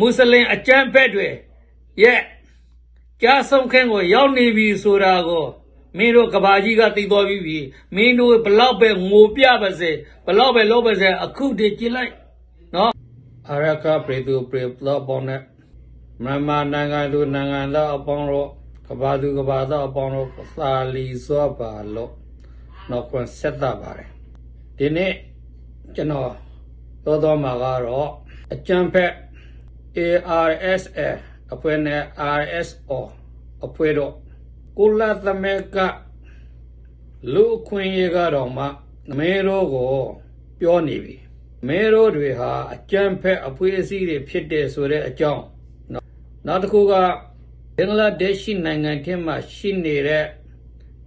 မွတ်စလင်အကြမ်းဖက်တွေရဲ့ကြားဆုံးခင်းကိုရောက်နေပြီဆိုတာကိုမင်းတို့ကဘာကြီးကသိတော်ပြီပြီမင်းတို့ဘလောက်ပဲငိုပြပါစေဘလောက်ပဲလုပ်ပါစေအခုတည်းကြည့်လိုက်နော်အရကပရိသူပရိပလပေါ်နဲ့မြန်မာနိုင်ငံသူနိုင်ငံသားအပေါင်းတို့ကဘာသူကဘာသားအပေါင်းတို့သာလီစွာပါလို့နောက်ခွန်းဆက်တာပါတယ်ဒီနေ့ကျွန်တော်သောတော်မှာကတော့အကြံဖက် ARSA အဖွဲ့နဲ့ RSO အဖွဲ့တို့ကုလသမဂ္ဂလူအခွင့်အရေးကတော့မှမဲတို့ကိုပြောနေပြီမဲတို့တွေဟာအကြံဖက်အဖွဲ့အစည်းတွေဖြစ်တဲ့ဆိုတဲ့အကြောင်းနော်နောက်တစ်ခုကဘင်္ဂလားဒေ့ရှ်နိုင်ငံထဲမှာရှိနေတဲ့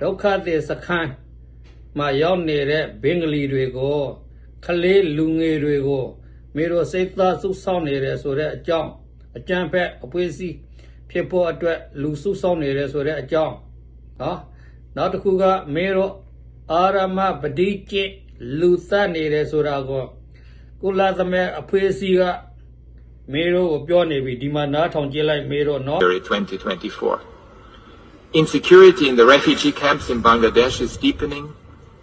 ဒုက္ခသည်စခန်းမှာရောက်နေတဲ့ဘင်္ဂလီတွေကိုခလေးလူငယ်တွေကို မေတို့စိတ်သားစုဆောင်းနေတယ်ဆိုတဲ့အကြောင်းအကြံဖက်အဖွဲ့အစည်းဖြစ်ဖို့အတွက်လူစုဆောင်းနေတယ်ဆိုတဲ့အကြောင်းနော်နောက်တစ်ခုကမေတို့အာရမပတိကျင့်လူသတ်နေတယ်ဆိုတာကိုကုလသမဂ္ဂအဖွဲ့အစည်းကမေတို့ကိုပြောနေပြီဒီမှာနားထောင်ကြည့်လိုက်မေတို့နော် February 2024. Insecurity in the refugee camps in Bangladesh is deepening,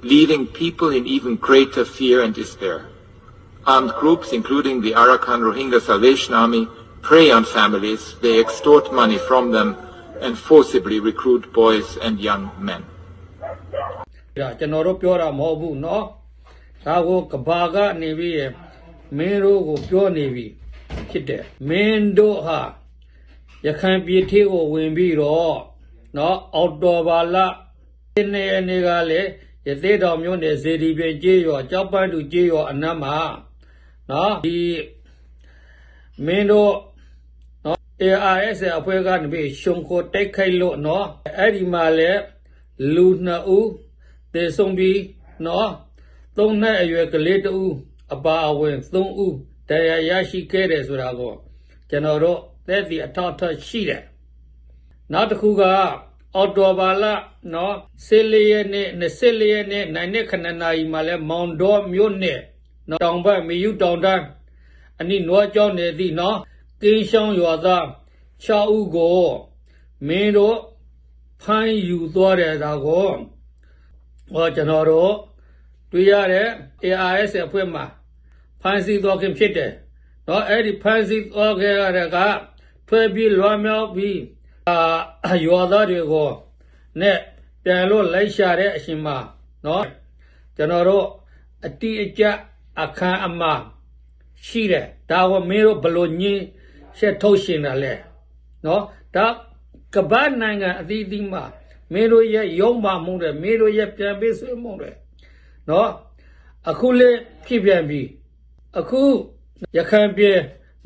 leaving people in even greater fear and despair. Armed groups, including the Arakan Rohingya Salvation Army, prey on families, they extort money from them, and forcibly recruit boys and young men. ဒါကျွန်တော်တို့ပြောတာမဟုတ်ဘူးเนาะဒါကိုကဘာကနေပြီးရမင်းတို့ကိုပြောနေပြီဖြစ်တယ်မင်းတို့ဟာရခိုင်ပြည်ထေကိုဝင်ပြီးတော့เนาะအော်တိုဘာလဒီနေ့အနေကလေရသေးတော်မျိုးနဲ့ဇေဒီပြင်ကြေးရောကြောက်ပန်းတူကြေးရောအနက်မှာ နော်ဒီမင်းတို့ ARS အဖွဲ့ကနေပြီးရှုံခိုတိုက်ခိုက်လို့နော်အဲ့ဒီမှာလဲလူနှစ်ဦးတေဆုံးပြီးနော်သုံးနှစ်အရွယ်ကလေးတဦးအပါအဝင်သုံးဦးတရားရရှိခဲ့တယ်ဆိုတာကိုကျွန်တော်တို့သက်သေအထောက်အထားရှိတယ်နောက်တစ်ခုကအော်တိုဘာလနော်၁၄ရက်နေ့၂၄ရက်နေ့နိုင်တဲ့ခဏနာရီမှာလဲမောင်တော်မြို့နယ် တောင်ဘက်မယူတောင်တန်းအနိနွားကျောင်းနေသည့်နော်ကင်းရှောင်းရွာသား6ဦးကိုမင်းတို့ဖမ်းယူသွားတယ်ဒါကိုဟောကျွန်တော်တို့တွေ့ရတဲ့ ARS အဖွဲ့မှာဖန်ဆီးတော်ခင်ဖြစ်တယ်။တော့အဲ့ဒီဖန်ဆီးတော်ခဲ့ရတဲ့ကထွေပြီးလွှမ်းမြောက်ပြီးအာယောသားတွေကိုနဲ့ပြန်လို့လိုက်ရှာတဲ့အရှင်မှာနော်ကျွန်တော်တို့အတိအကျ အခမ်းအမရှိတယ်ဒါကိုမင်းတို့ဘယ်လို့ညင်းချက်ထုတ်ရှင်တာလဲနော်ဒါကမ္ဘာနိုင်ငံအသီးသီးမှာမင်းတို့ရဲ့ယုံမှမှုတယ်မင်းတို့ရဲ့ပြန်ပေးဆွေးမှုတယ်နော်အခုလေဖြစ်ပြန်ပြီအခုရခိုင်ပြည်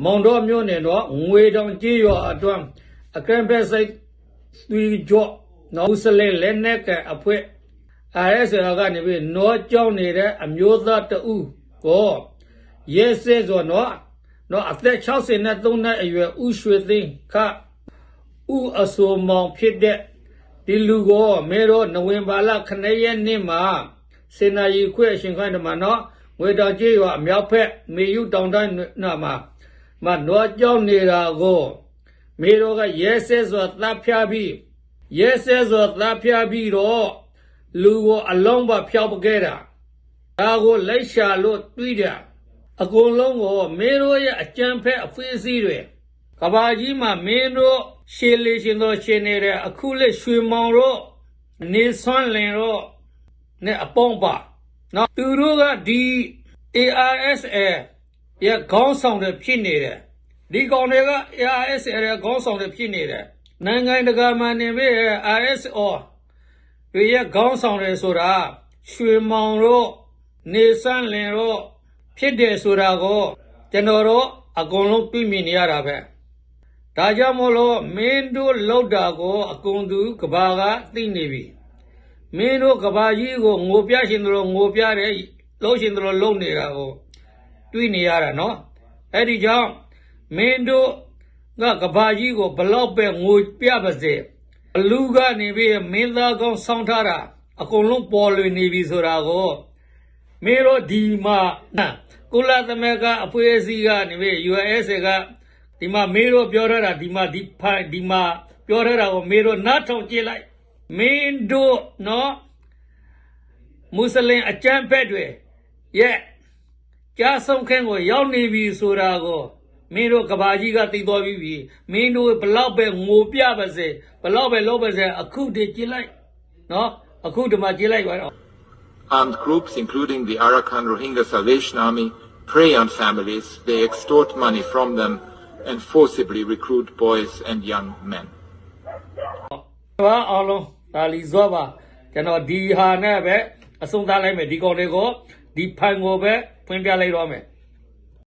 မောင်တော်မြို့နယ်တော့ငွေတောင်ကြီးရွာအတွန်းအကံဖက်စိတ်သွီကြော့နော်ဆလဲလက်နက်ကအဖွဲ့ RS ကနေပြီးနောကြောင်းနေတဲ့အမျိုးသားတဦး ကိုရဲစဲဆိုတော့နော်အသက်63နှစ်အရွယ်ဥရွှေသိန်းခဥအဆိုမောင်ဖြစ်တဲ့ဒီလူကိုမဲတော့နိုဝင်ဘာလ9ရက်နေ့မှာစေနာရီခွဲအရှင်ခိုင်းတယ်မှာနော်ငွေတော်ကြီးရောအမြောက်ဖက်မေယူတောင်တိုင်းနာမှာမနွားကြောင်းနေတာကိုမေတော်ကရဲစဲဆိုတပ်ဖြားပြီးရဲစဲဆိုတပ်ဖြားပြီးတော့လူကိုအလုံးပါဖျောက်ပခဲ့တာ ဒါကိုလိုက်ရှာလို့တွေးတယ်အကုန်လုံးကိုမင်းတို့ရဲ့အကြံဖက်အဖွေးစည်းတွေကဘာကြီးမှာမင်းတို့ရှေလေရှင်တို့ရှင်နေတဲ့အခုလက်ရွှေမောင်တို့နေဆွမ်းလင်တို့နဲ့အပေါင်းပါနော်သူတို့ကဒီ ARSA ရဲ့ခေါင်းဆောင်တွေဖြစ်နေတယ်ဒီကောင်တွေက ARSA ရဲ့ခေါင်းဆောင်တွေဖြစ်နေတယ်နိုင်ငံတကာမှာနေပြီး RSO တွေရဲ့ခေါင်းဆောင်တွေဆိုတာရွှေမောင်တို့ နေဆန်းလင်တို့ဖြစ်တယ်ဆိုတာကိုကျွန်တော်တို့အကုန်လုံးသိမြင်နေရတာပဲဒါကြောင့်မို့လို့မင်းတို့လောက်တာကိုအကုန်သူကဘာကသိနေပြီမင်းတို့ကဘာကြီးကိုငိုပြရှင်တို့လိုငိုပြတယ်လုံးရှင်တို့လိုလုံနေတာကိုတွေးနေရတာနော်အဲ့ဒီကြောင့်မင်းတို့ကကဘာကြီးကိုဘလောက်ပဲငိုပြပါစေဘလူကနေပြီးမင်းသားကောင်းဆောင်းထားတာအကုန်လုံးပေါ်လွင်နေပြီဆိုတာကို မင်းတို့ဒီမှာကုလသမဂ္ဂအဖွဲ့အစည်းကနေပြီး US ကတဒီမှာမေးတော့ပြောရတာဒီမှာဒီဖိုင်ဒီမှာပြောရတာကိုမေးတော့နားထောင်ကြည့်လိုက်မင်းတို့နော်မွတ်စလင်အကျမ်းဖက်တွေရဲ့ကြားဆုံးခန်းကိုရောက်နေပြီဆိုတာကိုမင်းတို့ကဘာကြီးကသိသွားပြီပြီမင်းတို့ဘလောက်ပဲငိုပြပါစေဘလောက်ပဲလုပ်ပါစေအခုတည်းကြည့်လိုက်နော်အခုဒီမှာကြည့်လိုက်ပါတော့ Armed groups, including the Arakan Rohingya Salvation Army, prey on families, they extort money from them, and forcibly recruit boys and young men. ဘာအောင်လုံးဒါလီဇောပါကျွန်တော်ဒီဟာနဲ့ပဲအဆုံးသတ်လိုက်မယ်ဒီကောင်တွေကိုဒီဖိုင်ကိုပဲဖွင့်ပြလိုက်တော့မယ်